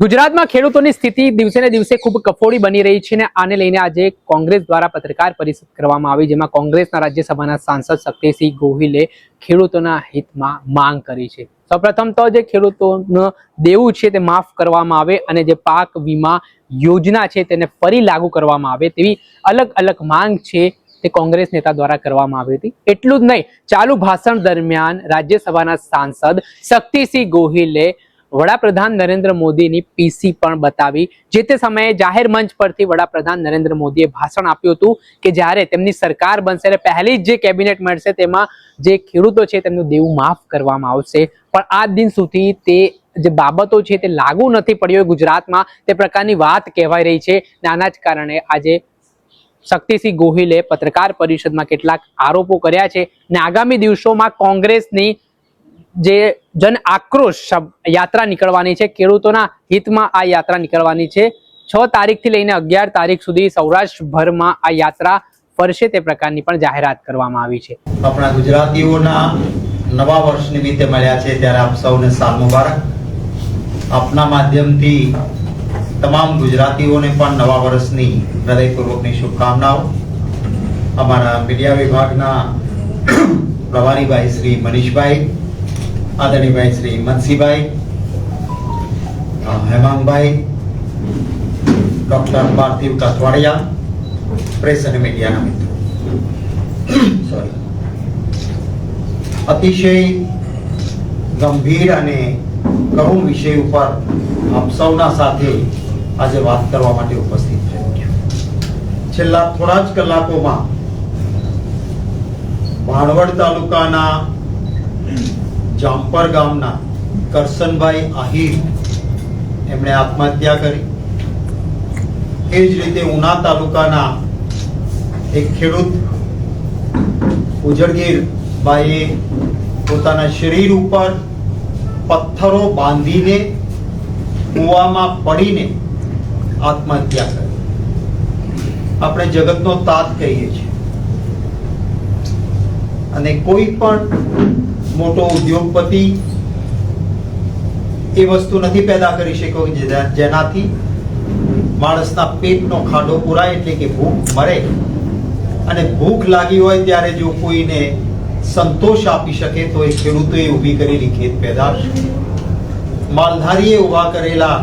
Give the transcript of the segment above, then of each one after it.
ગુજરાતમાં ખેડૂતોની સ્થિતિ દિવસે ને દિવસે ખૂબ કફોડી બની રહી છે અને આને લઈને આજે કોંગ્રેસ દ્વારા પત્રકાર પરિષદ કરવામાં આવી, જેમાં કોંગ્રેસના રાજ્યસભાના સાંસદ શક્તિસિંહ ગોહિલે ખેડૂતોના હિતમાં માંગ કરી છે. સૌપ્રથમ તો જે ખેડૂતોનું દેવું છે તે માફ કરવામાં આવે અને જે પાક વીમા યોજના છે તેને ફરી લાગુ કરવામાં આવે તેવી અલગ અલગ માંગ છે તે કોંગ્રેસ નેતા દ્વારા કરવામાં આવી હતી. એટલું જ નહીં, ચાલુ ભાષણ દરમિયાન રાજ્યસભાના સાંસદ શક્તિસિંહ ગોહિલે વડાપ્રધાન નરેન્દ્ર મોદીની પીસી પણ બતાવી. જે તે સમયે જાહેર મંચ પરથી વડાપ્રધાન નરેન્દ્ર મોદીએ ભાષણ આપ્યું હતું કે જ્યારે તેમની સરકાર બનશે અને પહેલી જ જે કેબિનેટ મળશે તેમાં જે ખેડૂતો છે તેમનું દેવું માફ કરવામાં આવશે. પણ આ દિન સુધી તે જે બાબતો છે તે લાગુ નથી પડ્યો ગુજરાતમાં, તે પ્રકારની વાત કહેવાય રહી છે. આના જ કારણે આજે શક્તિસિંહ ગોહિલે પત્રકાર પરિષદમાં કેટલાક આરોપો કર્યા છે. ને આગામી દિવસોમાં કોંગ્રેસની જે જન આક્રોશ યાત્રા નીકળવાની છે, ખેડૂતોના હિતમાં આ યાત્રા નીકળવાની છે. છ તારીખથી લઈને અગિયાર તારીખ સુધી સૌરાષ્ટ્રભરમાં આ યાત્રા ફરશે તે પ્રકારની પણ જાહેરાત કરવામાં આવી છે. આપણા ગુજરાતીઓના નવા વર્ષ નિમિત્તે મળ્યા છે. ત્યારે આપ સૌને સાલ મુબારક. આપના માધ્યમથી તમામ ગુજરાતીઓને પણ નવા વર્ષની હૃદયપૂર્વકની શુભકામનાઓ. અમારા મીડિયા વિભાગના પ્રભારીભાઈ શ્રી મનીષભાઈ આદરણીભાઈ શ્રી મનસીભાઈ હેમાંગભાઈ, ડોક્ટર પાર્થિવ કાથવાડિયા, પ્રેસ અને મીડિયાના મિત્રો. સોરી અતિશય ગંભીર અને કરુણ વિષય ઉપર આપ સૌના સાથે આજે વાત કરવા માટે ઉપસ્થિત થયો છેલ્લા થોડા જ કલાકોમાં ભાણવડ તાલુકાના જામપર ગામના કરસનભાઈ આહિર એમણે આત્મહત્યા કરી. એ જ રીતે ઉના તાલુકાના એક ખેડૂત ઉજળગીર બાઈએ પોતાના શરીર ઉપર પથ્થરો બાંધીને કૂવામાં પડીને આત્મહત્યા કરી. આપણે જગતનો તાત કહીએ છીએ. અને કોઈ પણ મોટો ઉદ્યોગપતિ એ વસ્તુ નથી પેદા કરી શક્યો જેનાથી માણસના પેટનો ખાડો પૂરાય એટલે કે ભૂખ મરે. અને ભૂખ લાગી હોય ત્યારે જો કોઈને સંતોષ આપી શકે તો એ ખેડૂતોએ ઊભી કરેલી ખેત પેદાશ માલધારીએ ઊભા કરેલા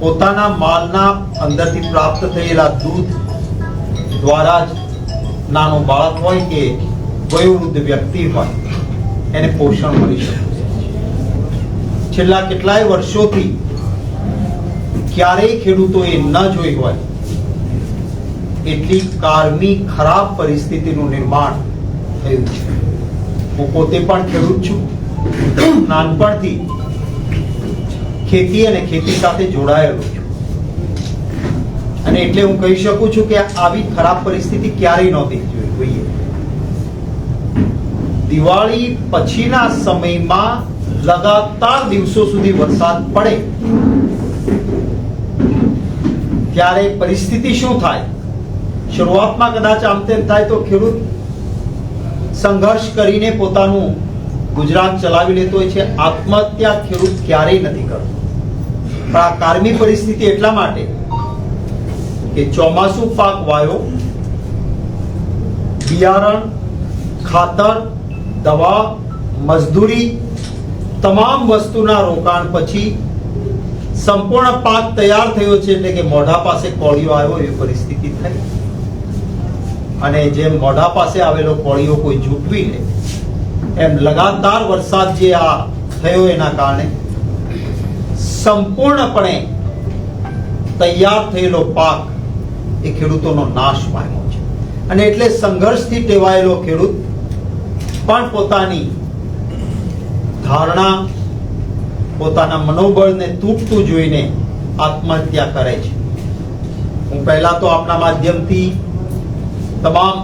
પોતાના માલના અંદરથી પ્રાપ્ત થયેલા દૂધ દ્વારા જ નાનું બાળક હોય કે વયોવૃદ્ધ વ્યક્તિ હોય, એને પોષણ મળી શકે. છેલ્લા કેટલાય વર્ષોથી ક્યારેય ખેડૂતોએ ન જોઈ હોય, એટલી કારમી ખરાબ પરિસ્થિતિનું નિર્માણ થયું છે. હું પોતે પણ ખેડૂત છું. નાનપણથી ખેતી અને ખેતી સાથે જોડાયેલો છું. અને એટલે હું કહી શકું છું કે આવી ખરાબ પરિસ્થિતિ ક્યારેય નહોતી. દિવાળી પછીના સમયમાં લગાતાર દિવસો સુધી વરસાદ પડે. ત્યારે પરિસ્થિતિ શું થાય? શરૂઆતમાં કદાચ આમ તેમ થાય તો ખેડૂત સંઘર્ષ કરીને પોતાનું ગુજરાત ચલાવી લેતો હોય છે. આત્મહત્યા ખેડૂત ક્યારેય નથી કરતો. પણ આ કારમી પરિસ્થિતિ એટલા માટે કે ચોમાસું પાક વાયો, બિયારણ, ખાતર દવા, મજદૂરી, તમામ વસ્તુના રોકાણ પછી સંપૂર્ણ પાક તૈયાર થયો છે એટલે કે મોઢા પાસે કોળિયો આવ્યો એવી પરિસ્થિતિ થઈ. અને જેમ મોઢા પાસે આવેલો કોળિયો કોઈ ઝૂંટવી લે, એમ લગાતાર વરસાદ જે આ થયો એના કારણે સંપૂર્ણપણે તૈયાર થયેલો પાક એ ખેડૂતોનો નાશ પામ્યો છે. અને એટલે સંઘર્ષથી ટેવાયેલો ખેડૂત પણ પોતાની ધારણા, પોતાના મનોબળને તૂટતું જોઈને આત્મહત્યા કરે છે. હું પહેલા તો આપના માધ્યમથી તમામ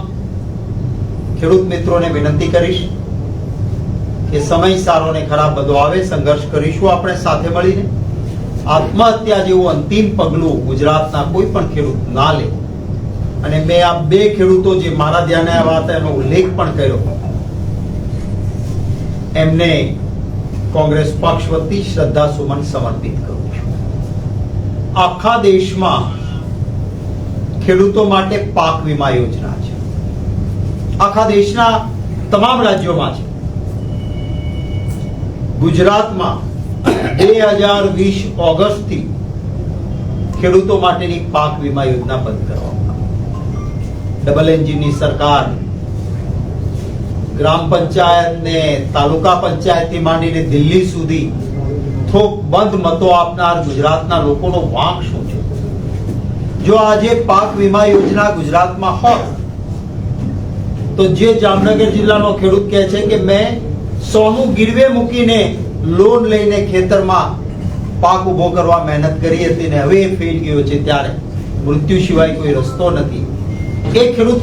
ખેડૂત મિત્રોને વિનંતી કરીશ કે સમય સારો ને ખરાબ બધો આવે, સંઘર્ષ કરીશું આપણે સાથે મળીને. આત્મહત્યા જેવું અંતિમ પગલું ગુજરાતના કોઈ પણ ખેડૂત ના લે. અને મેં આ બે ખેડૂતો જે મારા ધ્યાને આવ્યા હતા, એનો ઉલ્લેખ પણ કર્યો. એમને કોંગ્રેસ પક્ષ વતી શ્રદ્ધા સુમન સમર્પિત કરું છું. આખા દેશમાં ખેડૂતો માટે પાક વીમા યોજના છે. આખા દેશના તમામ રાજ્યોમાં છે. ગુજરાતમાં બે હજાર વીસ ઓગસ્ટથી ખેડૂતો માટેની પાક વીમા યોજના બંધ કરવામાં. ડબલ એન્જિનની સરકાર ગ્રામ પંચાયત ને તાલુકા પંચાયતથી માંડીને દિલ્હી સુધી થોક બંધ મતો આપનાર ગુજરાતના લોકોનો વાંક શું છે? જો આજે પાક વીમા યોજના ગુજરાતમાં હોત, તો જે જામનગર જિલ્લાનો ખેડૂત કહે છે કે મેં સોનું ગીરવે મૂકીને લોન લઈને ખેતરમાં પાક ઊભો કરવા મહેનત કરી હતી ને હવે એ ફેલ ગયો છે ત્યારે. મૃત્યુ સિવાય કોઈ રસ્તો નથી. એ ખેડૂત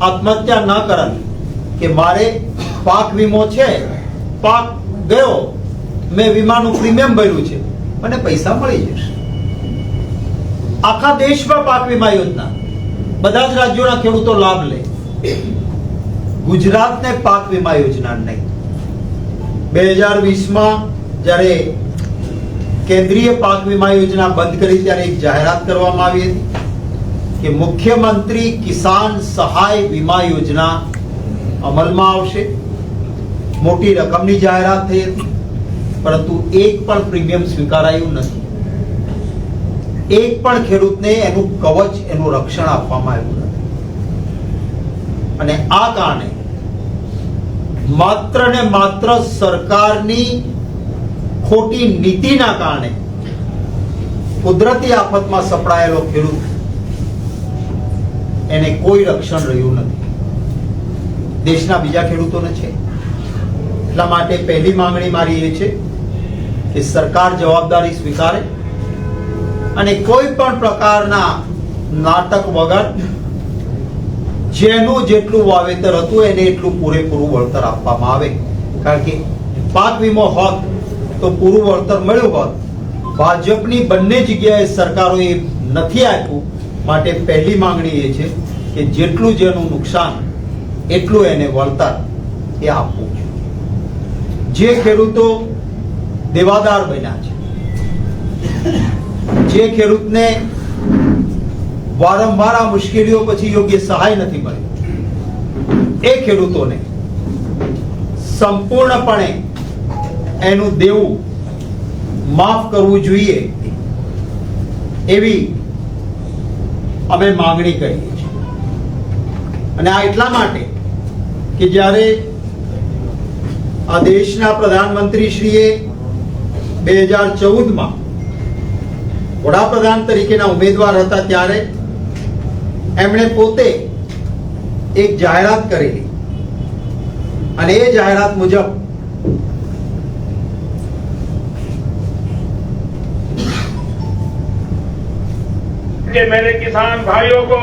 આત્મહત્યા ન કરત કે મારે પાક વીમો છે, પાક ગયો, મેં વીમાનું પ્રીમિયમ ભર્યું છે, મને પૈસા મળી જશે. આખા દેશમાં પાક વીમા યોજના, બધા જ રાજ્યોના ખેડૂતો લાભ લે. ગુજરાતને પાક વીમા યોજના નહીં. બે હજાર વીસમાં જ્યારે કેન્દ્રીય પાક વીમા યોજના બંધ કરી ત્યારે એક જાહેરાત કરવામાં આવી હતી કે મુખ્યમંત્રી કિસાન સહાય વીમા યોજના અમલમાં આવશે. મોટી રકમની જાહેરાત થઈ હતી, પરંતુ એક પણ પ્રીમિયમ સ્વીકારાયું નથી. એક પણ ખેડૂતને એનું કવચ, એનું રક્ષણ આપવામાં આવ્યું નથી. અને આ કારણે માત્ર ને માત્ર સરકારની ખોટી નીતિના કારણે કુદરતી આફતમાં સપડાયેલો ખેડૂત એને કોઈ રક્ષણ રહ્યું નથી. દેશના બીજા ખેડૂતોને છે. એટલા માટે પહેલી માંગણી મારી એ છે કે સરકાર જવાબદારી સ્વીકારે અને કોઈ પણ પ્રકારના નાટક વગર જેનું જેટલું વાવેતર હતું એને એટલું પૂરેપૂરું વળતર આપવામાં આવે. કારણ કે પાક વીમો હોત તો પૂરું વળતર મળ્યું હોત. ભાજપની બંને જગ્યાએ સરકારોએ નથી આપ્યું. માટે પહેલી માંગણી એ છે કે જેટલું જેનું નુકસાન એટલું એને વળતર એ આપવું જે ખેડૂતો દેવાદાર બન્યા છે, જે ખેડૂતને વારંવાર આ મુશ્કેલીઓ પછી યોગ્ય સહાય નથી મળી, એ ખેડૂતોને સંપૂર્ણપણે એનું દેવું માફ કરવું જોઈએ એવી અમે માંગણી કરીએ છીએ. અને આ એટલા માટે કે જ્યારે આ દેશના પ્રધાનમંત્રી શ્રીએ બે હજાર ચૌદમાં વડાપ્રધાન તરીકેના ઉમેદવાર હતા ત્યારે એમણે પોતે એક જાહેરાત કરેલી અને એ જાહેરાત મુજબ कि मेरे किसान भाइयों को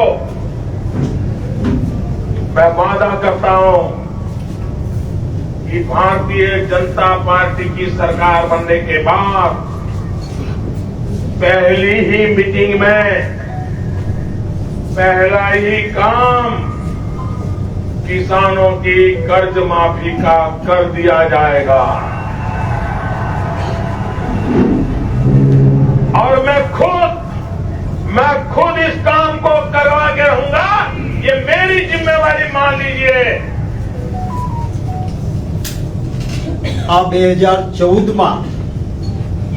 मैं वादा करता हूँ कि भारतीय जनता पार्टी की सरकार बनने के बाद पहली ही मीटिंग में पहला ही काम किसानों की कर्ज माफ़ी का कर दिया जाएगा। और मैं खुद मैं खुद इस काम को करवा के रहूँगा। ये मेरी जिम्मेवारी मान लीजिए આ બે હજાર ચૌદમાં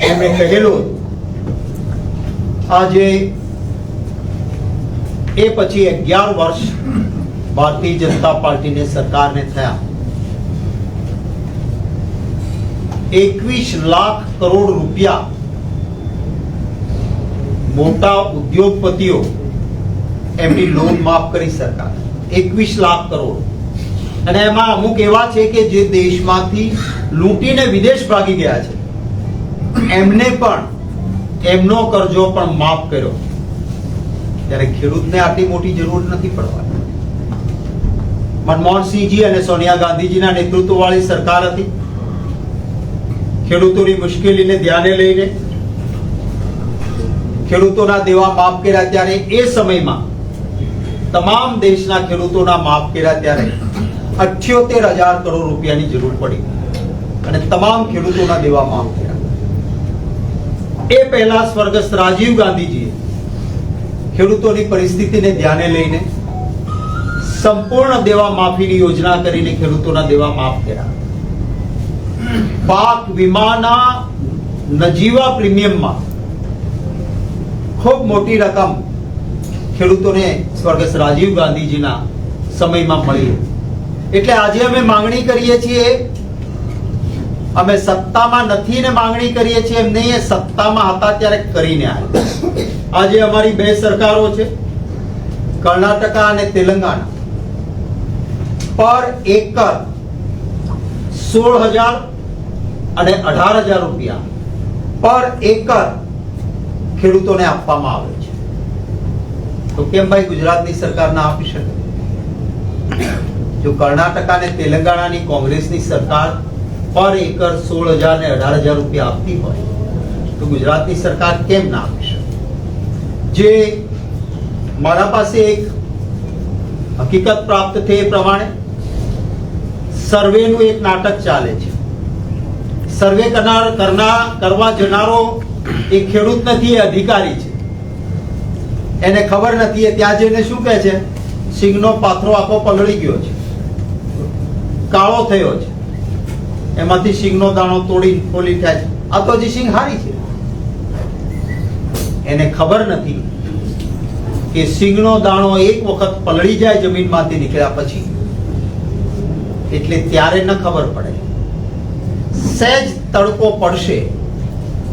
એમણે કહેલું આજે એ પછી અગિયાર વર્ષ ભારતીય જનતા પાર્ટીને સરકારને થયા એકવીસ લાખ કરોડ રૂપિયા મોટા ઉદ્યોગપતિઓ એમની લોન માફ કરી સરકાર. એકવીસ લાખ કરોડ. અને એમાં અમુક એવા છે કે જે દેશમાંથી લૂંટીને વિદેશ ભાગી ગયા છે. એમને પણ, એમનો કરજો પણ માફ કર્યો. ત્યારે ખેડૂતને આટલી મોટી જરૂર નથી પડવાની. મનમોહનસિંહજી અને સોનિયા ગાંધીજીના નેતૃત્વ વાળી સરકાર હતી. ખેડૂતોની મુશ્કેલીને ધ્યાને લઈને, ખેડૂતોના દેવા માફ કર્યા ત્યારે એ સમયમાં તમામ દેશના ખેડૂતોના માફ કર્યા ત્યારે અઠ્યોતેર હજાર કરોડ રૂપિયાની જરૂર પડી અને તમામ ખેડૂતોના દેવા માફ કર્યા એ પહેલા સ્વર્ગસ્થ રાજીવ ગાંધીજીએ ખેડૂતોની પરિસ્થિતિને ધ્યાને લઈને સંપૂર્ણ દેવા માફીની યોજના કરીને ખેડૂતોના દેવા માફ કર્યા. પાક વીમાના નજીવા પ્રીમિયમમાં ખૂબ મોટી રકમ ખેડૂતોને સ્વર્ગસ્થ રાજીવ ગાંધીજીના સમયમાં મળી એટલે આજે અમે માંગણી કરીએ છીએ, અમે સત્તામાં નથી ને માંગણી કરીએ છીએ, એમ નહીં, એ સત્તામાં હતા ત્યારે કરીને આવ્યા. આજે અમારી બે સરકારો છે, કર્ણાટકા અને તેલંગાણા. પર એકર સોળ હજાર અને અઢાર હજાર રૂપિયા. પર એકર ખેડૂતોને આપવામાં આવે. તો કેમ ભાઈ ગુજરાતની સરકાર ના આપી શકે? જો કર્ણાટકા અને તેલંગાણાની કોંગ્રેસની સરકાર પર એકર સોળ હજાર ને અઢાર હજાર રૂપિયા આપતી હોય, તો ગુજરાતની સરકાર કેમ ના આપી શકે? જે મારા પાસે એક હકીકત પ્રાપ્ત થઈ એ પ્રમાણે સર્વેનું એક નાટક ચાલે છે. સર્વે કરનાર કરનાર કરવા જનારો એ ખેડૂત નથી, એ અધિકારી છે. એને ખબર નથી, એ ત્યાં જઈને શું કહે છે? સિંગનો પાથરો આખો પલળી ગયો છે. કાળો થયો છે. એમાંથી સિંગનો દાણો તોડી ખોલી થાય છે. આ તો હજી સિંગ હારી છે. એને ખબર નથી કે સિંગનો દાણો એક વખત પલળી જાય જમીનમાંથી નીકળ્યા પછી. એટલે ત્યારે ન ખબર પડે. સહેજ તડકો પડશે.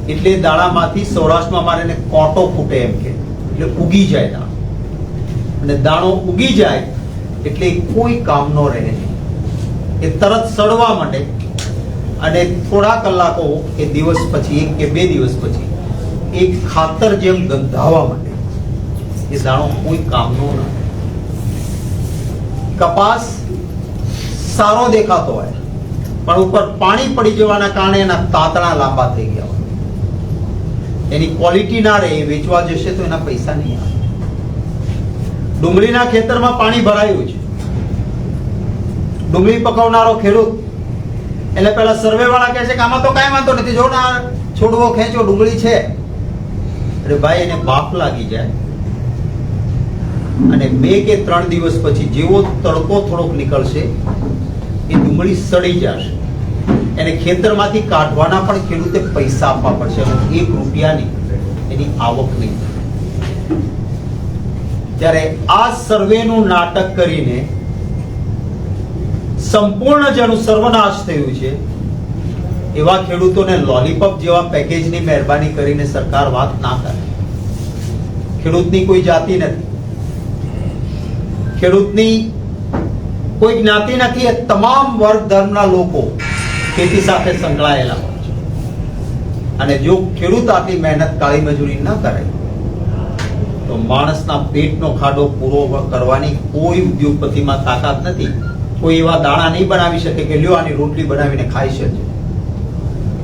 એટલે દાણામાંથી સૌરાષ્ટ્રમાં મારે કોટો ફૂટે એમ કે. એટલે ઉગી જાય દાણો. અને દાણો ઉગી જાય એટલે કોઈ કામનો રહે. નહીં એ તરત સડવા માટે અને થોડા કલાકો કે દિવસ પછી, એક કે બે દિવસ પછી, એક ખાતર જેમ ગંધાવા માટે એ દાણો કોઈ કામનો ન કપાસ સારો દેખાતો હોય, પણ ઉપર પાણી પડી જવાના કારણે એના તાતણા લાંબા થઈ ગયા હોય. એની ક્વોલિટી ના રહે, વેચવા જશે તો એના પૈસા નહીં આવે. ડુંગળીના ખેતરમાં પાણી ભરાયું છે. ડુંગળી પકવનારો ખેડૂત, એટલે પેલા સર્વે વાળા કહે છે કે આમાં તો કાંઈ વાંધો નથી, જો ના છોડવો ખેંચો, ડુંગળી છે. અરે ભાઈ, એને બાફ લાગી જાય. અને બે કે ત્રણ દિવસ પછી જેવો તડકો થોડોક નીકળશે, એ ડુંગળી સડી જશે. એને ખેતરમાંથી કાઢવાના પણ ખેડૂતે પૈસા આપવા પડશે એક રૂપિયાની એની આવક નહીં. ત્યારે આ સર્વેનું નાટક કરીને સંપૂર્ણ જેનું સર્વનાશ થયું છે, એવા ખેડૂતોને લોલીપોપ જેવા પેકેજની મહેરબાની કરીને સરકાર વાત ના કરે. ખેડૂતની કોઈ જાતિ નથી. ખેડૂતની કોઈ જ્ઞાતિ નથી. એ તમામ વર્ગ ધર્મના લોકો ખેતી સાથે સંકળાયેલા હોય છે. અને જો ખેડૂત આટલી મહેનત કાળી મજૂરી ન કરે, તો માણસના પેટનો ખાડો પૂરો કરવાની કોઈ ઉદ્યોગપતિમાં તાકાત નથી. કોઈ એવા દાણા નહીં બનાવી શકે કે લ્યો આની રોટલી બનાવીને ખાઈ શકે.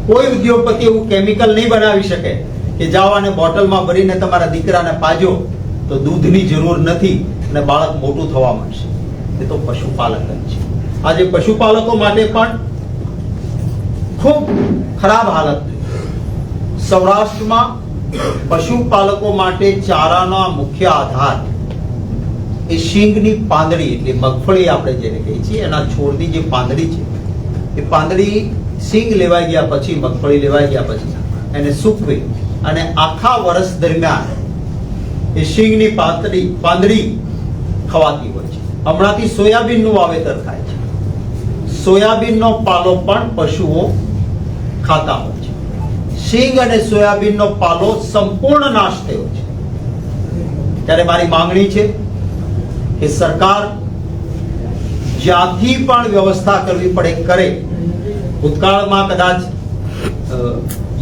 કોઈ ઉદ્યોગપતિ એવું કેમિકલ નહીં બનાવી શકે કે જાઓ આને બોટલમાં ભરીને તમારા દીકરાને પાજો, તો દૂધની જરૂર નથી અને બાળક મોટું થવા માંડશે. એ તો પશુપાલક જ છે. આજે પશુપાલકો માટે પણ ખૂબ ખરાબ હાલત સૌરાષ્ટ્રમાં પશુપાલકો માટે ચારાના મુખ્ય આધાર એ શીંગની પાંદડી, એટલે મગફળી આપણે જેને કહીએ છીએ, એના છોડની જે પાંદડી છે, એ પાંદડી શીંગ લેવાઈ ગયા પછી, મગફળી લેવાઈ ગયા પછી, એને સૂકવી અને આખા વર્ષ દરમિયાન એ શીંગની પાંદડી પાંદડી ખવાતી હોય છે. હમણાંથી સોયાબીનનું વાવેતર થાય છે. સોયાબીનનો પાલો પણ પશુઓ ખાતા હોય છે. સિંગ અને સોયાબીનનો પાલો સંપૂર્ણ નાશ થયો છે. ત્યારે મારી માંગણી છે કે સરકાર જ્યાંથી પણ વ્યવસ્થા કરવી પડે કરે. ભૂતકાળમાં કદાચ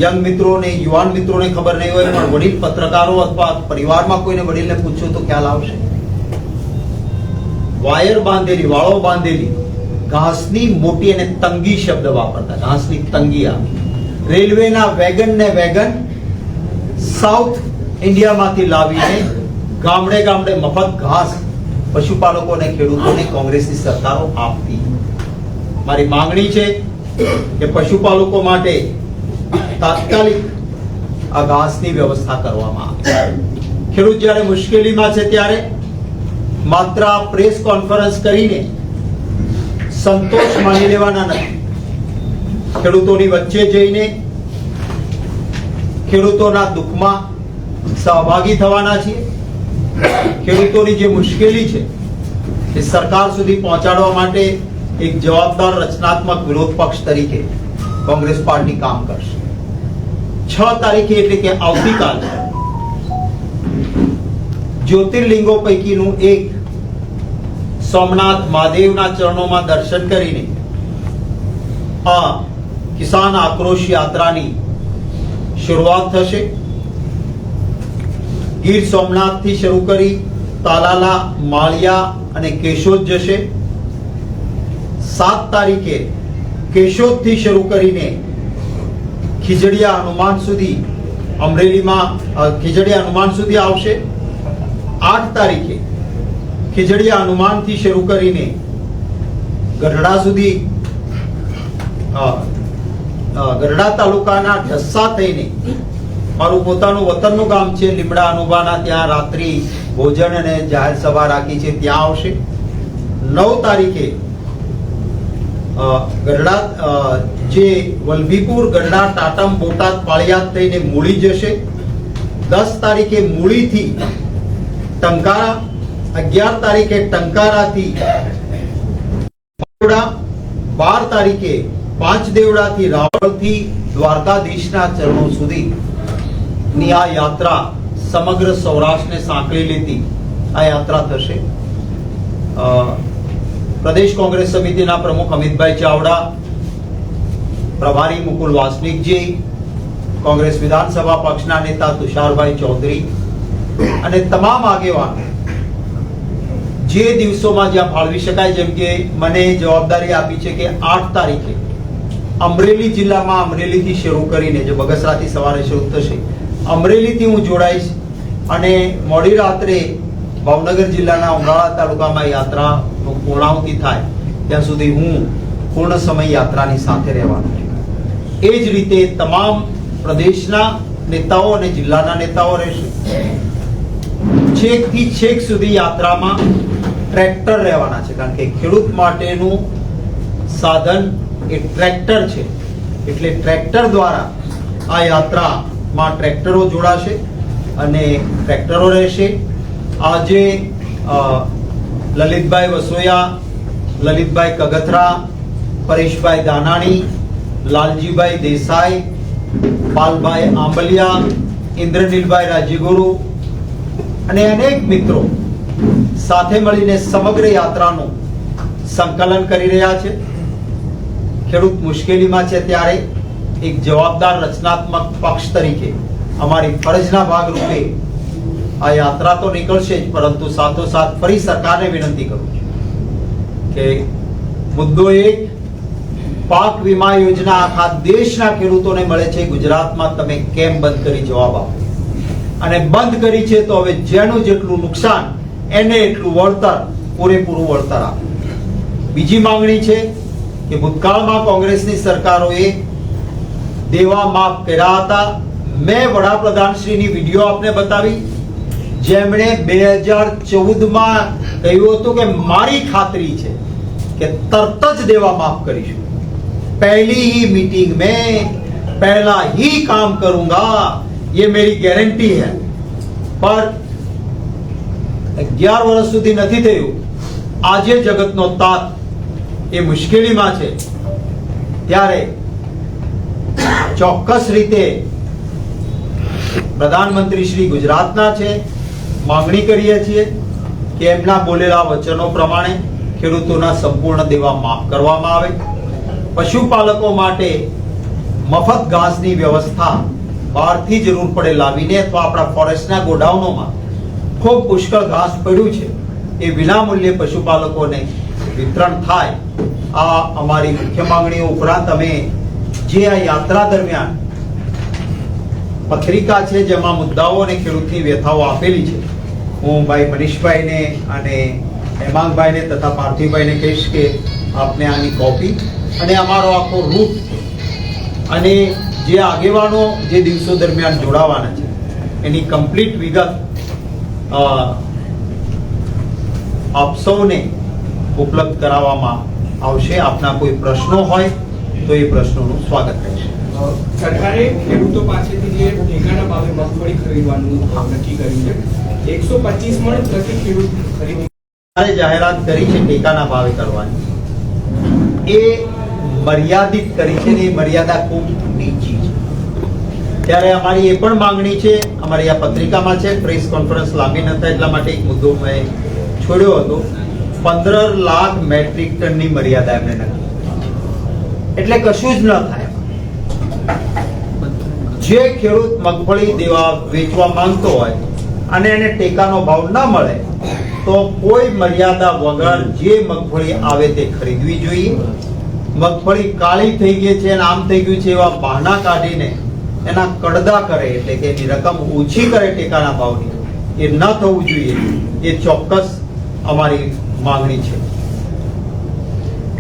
યંગ મિત્રોને, યુવાન મિત્રોને ખબર નહીં હોય, પણ વડીલ પત્રકારો અથવા પરિવારમાં કોઈને વડીલને પૂછો તો ખ્યાલ આવશે. વાયર બાંધેલી, વાળો બાંધેલી ઘાસની મોટી અને તંગી શબ્દ વાપરતા. ઘાસની તંગી આવી રેલવેના વેગન ને વેગન સાઉથ ઇન્ડિયામાંથી લાવીને ગામડે ગામડે મફત ઘાસ પશુપાલકો અને ખેડૂતોને કોંગ્રેસની સરકારો આપતી. મારી માંગણી છે કે પશુપાલકો માટે તાત્કાલિક આ ઘાસની વ્યવસ્થા કરવામાં આવે. ખેડૂત જ્યારે મુશ્કેલીમાં છે ત્યારે માત્ર પ્રેસ કોન્ફરન્સ કરીને સંતોષ માની લેવાના નથી. ખેડૂતોની વચ્ચે જઈને ખેડૂતોના દુઃખમાં સહભાગી થવાના છીએ. ખેડૂતોની જે મુશ્કેલી છે, એ સરકાર સુધી પહોંચાડવા માટે એક જવાબદાર, રચનાત્મક વિરોધ પક્ષ તરીકે કોંગ્રેસ પાર્ટી કામ કરશે. છ તારીખે એટલે કે આવતીકાલ જ્યોતિર્લિંગો પૈકીનું એક સોમનાથ મહાદેવના ચરણોમાં દર્શન કરીને આ કિસાન આક્રોશ યાત્રાની શરૂઆત થશે. ગીર સોમનાથથી શરૂ કરી તાલાલા, માળિયા અને કેશોદ જશે. સાત તારીખે કેશોદથી શરૂ કરીને ખીજડીયા હનુમાન સુધી અમરેલીમાં ખીજડીયા હનુમાન સુધી આવશે. આઠ તારીખે ખીજડીયા હનુમાનથી શરૂ કરીને ગઢડા સુધી ગઢડા તાલુકાના ઢસ્સા થઈને મારું પોતાનું વતનનું ગામ છે લીમડા અનુભાના ત્યાં રાત્રિ ભોજન અને જાહેર સભા રાખી છે. ત્યાં આવશે. નવ તારીખે ગઢડા જે વલભીપુર, ગઢડા ટાટમ બોટાદ, પાળિયાદ થઈને મૂળી જશે. દસ તારીખે મૂળીથી ટંકારા અગિયાર તારીખે ટંકારાથી બાર તારીખે પાંચ દેવડાથી રાવળથી દ્વારકાધીશના ચરણો સુધી. ની આ યાત્રા સમગ્ર સૌરાષ્ટ્રને સાંકળી લેતી આ યાત્રા થશે. પ્રદેશ કોંગ્રેસ સમિતિના પ્રમુખ અમિતભાઈ ચાવડા, પ્રભારી મુકુલ વાસનિકજી, કોંગ્રેસ વિધાનસભા પક્ષના નેતા તુષારભાઈ ચૌધરી અને તમામ આગેવાનો જે દિવસોમાં જ્યાં ફાળવી શકાય, જેમ કે મને જવાબદારી આપી છે કે આઠ તારીખે અમરેલી જિલ્લામાં અમરેલીથી શરૂ કરીને, જે બગસરાથી સવારે શરૂ થશે, અમરેલીથી હું જોડાઈશ અને મોડી રાત્રે ભાવનગર જિલ્લાના ઉમરાળા તાલુકામાં યાત્રાનું પૂર્ણાહુતિ થાય, ત્યાં સુધી હું પૂર્ણ સમય યાત્રાની સાથે રહેવાનો એ જ રીતે તમામ પ્રદેશના નેતાઓ અને જિલ્લાના નેતાઓ રહેશે. છેકથી છેક સુધી યાત્રામાં ટ્રેક્ટર રહેવાના છે. કારણ કે ખેડૂત માટેનું સાધન એ ટ્રેક્ટર છે. એટલે ટ્રેક્ટર દ્વારા આ યાત્રામાં ટ્રેક્ટરો જોડાશે અને ટ્રેક્ટરો રહેશે. આજે લલિતભાઈ વસોયા, લલિતભાઈ કગથરા, પરેશભાઈ દાનાણી, લાલજીભાઈ દેસાઈ, પાલભાઈ આંબલિયા, ઇન્દ્રનીલભાઈ રાજીગુરુ અને અનેક મિત્રો સાથે મળીને સમગ્ર યાત્રાનું સંકલન કરી રહ્યા છે. ખેડૂત મુશ્કેલીમાં છે ત્યારે એક જવાબદાર રચનાત્મક પક્ષ તરીકે અમારી ફરજના ભાગરૂપે આ યાત્રા તો નીકળશે જ, પરંતુ સાથોસાથ ફરી સરકારને વિનંતી કરું છું કે મુદ્દો એક પાક વીમા યોજના આખા દેશના ખેડૂતોને મળે છે. ગુજરાતમાં તમે કેમ બંધ કરી જવાબ આપો? અને બંધ કરી છે તો હવે જેનું જેટલું નુકસાન એને એટલું વળતર પૂરેપૂરું વળતર આપે બીજી માંગણી છે કે ભૂતકાળમાં કોંગ્રેસની સરકારોએ દેવા માફ કર્યા હતા મેં વડાપ્રધાનશ્રીની વિડીયો આપને બતાવી જેમણે બે હજાર ચૌદમાં કહ્યું હતું કે મારી ખાતરી છે કે તરત જ દેવા માફ કરીશું पहली ही मीटिंग में पहला ही काम करूंगा ये मेरी गारंटी है पर અગિયાર વર્ષ સુધી નથી થયું. આજે જગતનો તાત એ મુશ્કેલીમાં છે. ત્યારે ચોક્કસ રીતે પ્રધાનમંત્રી શ્રી ગુજરાતના છે. માંગણી કરીએ છીએ કે એમના બોલેલા વચનો પ્રમાણે ખેડૂતોના સંપૂર્ણ દેવા માફ કરવામાં આવે. પશુપાલકો માટે મફત ઘાસની વ્યવસ્થા બહારથી જરૂર પડે લાવીને અથવા આપણા ફોરેસ્ટના ગોડાઉનોમાં ખૂબ પુષ્કળ ઘાસ પડ્યું છે. એ વિનામૂલ્યે પશુપાલકોને વિતરણ થાય. આ અમારી મુખ્ય માંગણીઓ ઉપરાંત અમે જે આ યાત્રા દરમિયાન પત્રિકા છે, જેમાં મુદ્દાઓ અને ખેડૂતની વ્યથાઓ આપેલી છે, હું ભાઈ મનીષભાઈને અને હેમાંગભાઈને તથા પાર્થિવભાઈને કહીશ કે આપને આની કોપી અને અમારો આખો રૂટ અને જે આગેવાનો જે દિવસો દરમિયાન જોડાવાના છે, એની કમ્પ્લીટ વિગત આપ સૌને ઉપલબ્ધ કરાવવામાં આવશે. આપના કોઈ પ્રશ્નો હોય તો એ પ્રશ્નોનું સ્વાગત રહેશે સરકારે ખેડૂતો પાસેથી જે ટેકાના ભાવે મગફળી ખરીદવાનું નક્કી કર્યું છે. એકસો પચીસ મણ પ્રતિ ખેડૂત ખરીદી સરકારે જાહેરાત કરી છે ટેકાના ભાવે કરવાની. એ મર્યાદિત કરી છે ને એ મર્યાદા ખૂબ ત્યારે અમારી એ પણ માંગણી છે, અમારી આ પત્રિકામાં છે, પ્રેસ કોન્ફરન્સ લાંબી ન એટલા માટે એક મુદ્દો મેં છોડ્યો હતો. પંદર લાખ મેટ્રિક ટનની મર્યાદા એમણે નક્કી એટલે કશું જ ન થાય. જે ખેડૂત મગફળી દેવા વેચવા માંગતો હોય અને એને ટેકાનો ભાવ ન મળે, તો કોઈ મર્યાદા વગર જે મગફળી આવે તે ખરીદવી જોઈએ. મગફળી કાળી થઈ ગઈ છે અને આમ થઈ ગયું છે એવા બહાના કાઢીને એના કડદા કરે એટલે કે એની રકમ ઓછી કરે ટેકાના ભાવની એ ન થવું જોઈએ એ ચોક્કસ અમારી માંગણી છે.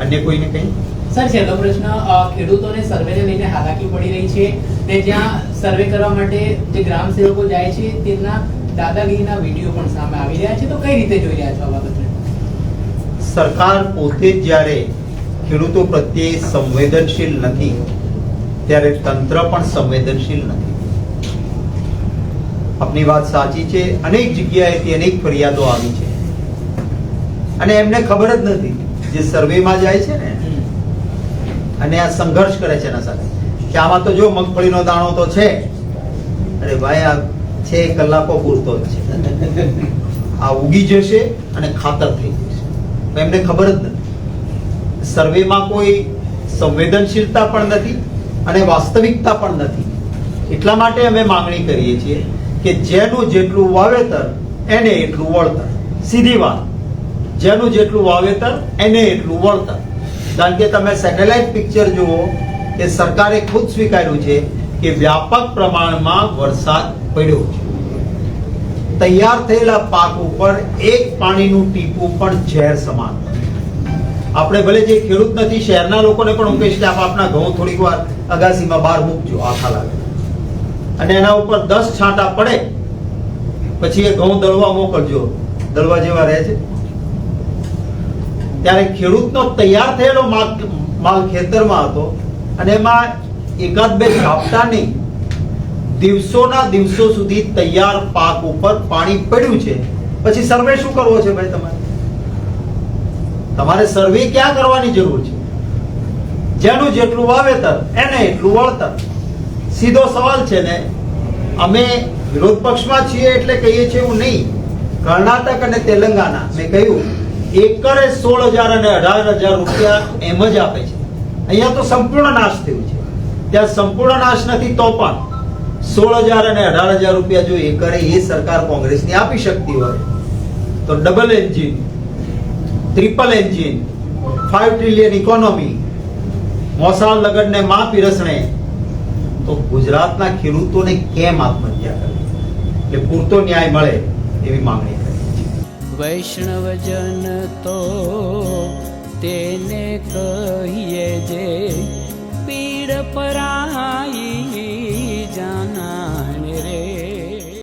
અન્ય કોઈને કંઈ? સર છેલ્લો પ્રશ્ન ખેડૂતોને સર્વેને લઈને હાલાકી પડી રહી છે ને જ્યાં સર્વે કરવા માટે જે ગ્રામ સેવકો જાય છે તેમના દાદાગીરીના વીડિયો પણ સામે આવી રહ્યા છે. તો કઈ રીતે જોઈ રહ્યા છો આ બાબતને? સરકાર પોતે જ જ્યારે ખેડૂતો પ્રત્યે સંવેદનશીલ નથી ત્યારે તંત્ર પણ સંવેદનશીલ નથી. આપની વાત સાચી છે, અનેક જગ્યાએથી અનેક ફરિયાદો આવી છે. અને એમને ખબર જ નથી જે સર્વેમાં જાય છે ને. અને આ સંઘર્ષ કરે છે એના સાથે. કે આમાં તો જો મગફળીનો દાણો તો છે. અરે ભાઈ, આ છે કલાકો પૂરતો જ છે. આ ઉગી જશે અને ખાતર થઈ જશે. એમને ખબર જ નથી. સર્વેમાં કોઈ સંવેદનશીલતા પણ નથી. અને વાસ્તવિકતા પણ નથી. એટલા માટે અમે માંગણી કરીએ છીએ કે જેનું જેટલું વાવેતર, એને એટલું વળતર. સીધી વાત. જેનું જેટલું વાવેતર, એને એટલું વળતર. કારણ કે તમે સેટેલાઇટ પિક્ચર જુઓ, કે સરકારે ખુદ સ્વીકાર્યું છે કે વ્યાપક પ્રમાણમાં વરસાદ પડ્યો છે. તૈયાર થયેલા પાક ઉપર એક પાણીનું ટીપું પણ ઝેર સમાન. આપણે ભલે જે ખેડૂત નથી, શહેરના લોકોને પણ હું કહીશ કે આપ આપના ઘઉં થોડીક વાર અગાસીમાં બહાર મૂકજો, આખા લાગે. અને એના ઉપર દસ છાંટા પડે, પછી એ ઘઉં દળવા મોકલજો. દળવા જેવા રહે છે. ત્યારે ખેડૂતનો તૈયાર થયેલો માલ ખેતરમાં હતો અને એમાં એકાદ બે ઝાપટા નહીં, દિવસોના દિવસો સુધી તૈયાર પાક ઉપર પાણી પડ્યું છે. પછી સર્વે શું કરવો છે ભાઈ તમારે? તમારે સર્વે ક્યાં કરવાની જરૂર છે? જેનું જેટલું વાવેતર, એને એટલું વળતર. સીધો સવાલ છે ને, અમે વિરોધ પક્ષમાં છીએ એટલે કહીએ છીએ એવું નહીં. કર્ણાટક અને તેલંગાના, મેં કહ્યું, એકરે સોળ હજાર અને અઢાર હજાર રૂપિયા એમ જ આપે છે. અહીંયા તો સંપૂર્ણ નાશ થયું છે. ત્યાં સંપૂર્ણ નાશ નથી તો પણ સોળ હજાર અને અઢાર હજાર રૂપિયા જો એકરે એ સરકાર કોંગ્રેસની આપી શકતી હોય, તો double engine triple engine five trillion economy મોસાળ લગનને માં પીરસણે તો ગુજરાતના ખેડૂતોને કેમ આત્મહત્યા કરે એટલે પૂરતો ન્યાય મળે એવી માંગણી કરી. છે વૈષ્ણવજન તો તેને કહીએ જે, પીડ પરાઈ જાના